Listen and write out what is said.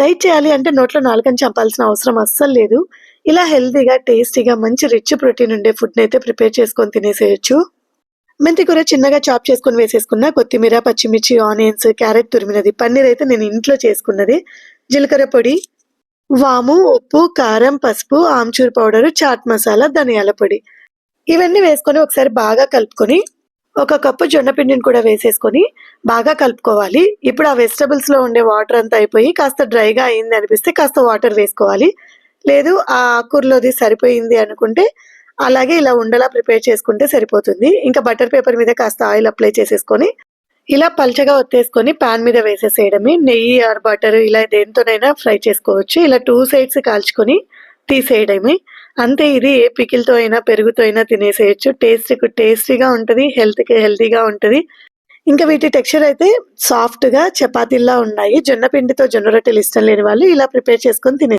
Diet చేయాలి అంటే నోట్లో నాలుకని చంపాల్సిన అవసరం అస్సలు లేదు. ఇలా హెల్తీగా టేస్టీగా మంచి రిచ్ ప్రోటీన్ ఉండే ఫుడ్ని అయితే ప్రిపేర్ చేసుకొని తినేసేయచ్చు. మెంతి కూర చిన్నగా చాప్ చేసుకొని వేసేసుకున్న కొత్తిమీర పచ్చిమిర్చి ఆనియన్స్ క్యారెట్ తురిమినది పన్నీర్ అయితే నేను ఇంట్లో చేసుకున్నది. జీలకర్ర పొడి వాము ఉప్పు కారం పసుపు ఆమ్చూర్ పౌడర్ చాట్ మసాలా ధనియాల పొడి. ఇవన్నీ వేసుకొని ఒకసారి బాగా కలుపుకొని ఒక కప్పు జొన్న పిండిని కూడా వేసేసుకొని బాగా కలుపుకోవాలి. ఇప్పుడు ఆ వెజిటబుల్స్లో ఉండే వాటర్ అంతా అయిపోయి కాస్త డ్రైగా అయింది అనిపిస్తే కాస్త వాటర్ వేసుకోవాలి. లేదు ఆ ఆకుర్లోది సరిపోయింది అనుకుంటే అలాగే ఇలా ఉండలా ప్రిపేర్ చేసుకుంటే సరిపోతుంది. ఇంకా బటర్ పేపర్ మీద కాస్త ఆయిల్ అప్లై చేసేసుకొని ఇలా పల్చగా ఒత్తేసుకొని పాన్ మీద వేసేసేయడమే. నెయ్యి ఆర్ బటర్ ఇలా దేంతోనైనా ఫ్రై చేసుకోవచ్చు. ఇలా టూ సైడ్స్ కాల్చుకొని తీసేయడమే. అంతే ఇది ఏ పికిల్తో అయినా పెరుగుతో అయినా తినేసేయచ్చు. టేస్ట్ టేస్టీగా ఉంటుంది హెల్త్కి హెల్తీగా ఉంటుంది. ఇంకా వీటి టెక్స్చర్ అయితే సాఫ్ట్గా చపాతీల్లా ఉన్నాయి. జొన్న పిండితో జొన్న రొట్టెలు ఇష్టం లేని వాళ్ళు ఇలా ప్రిపేర్ చేసుకొని తినే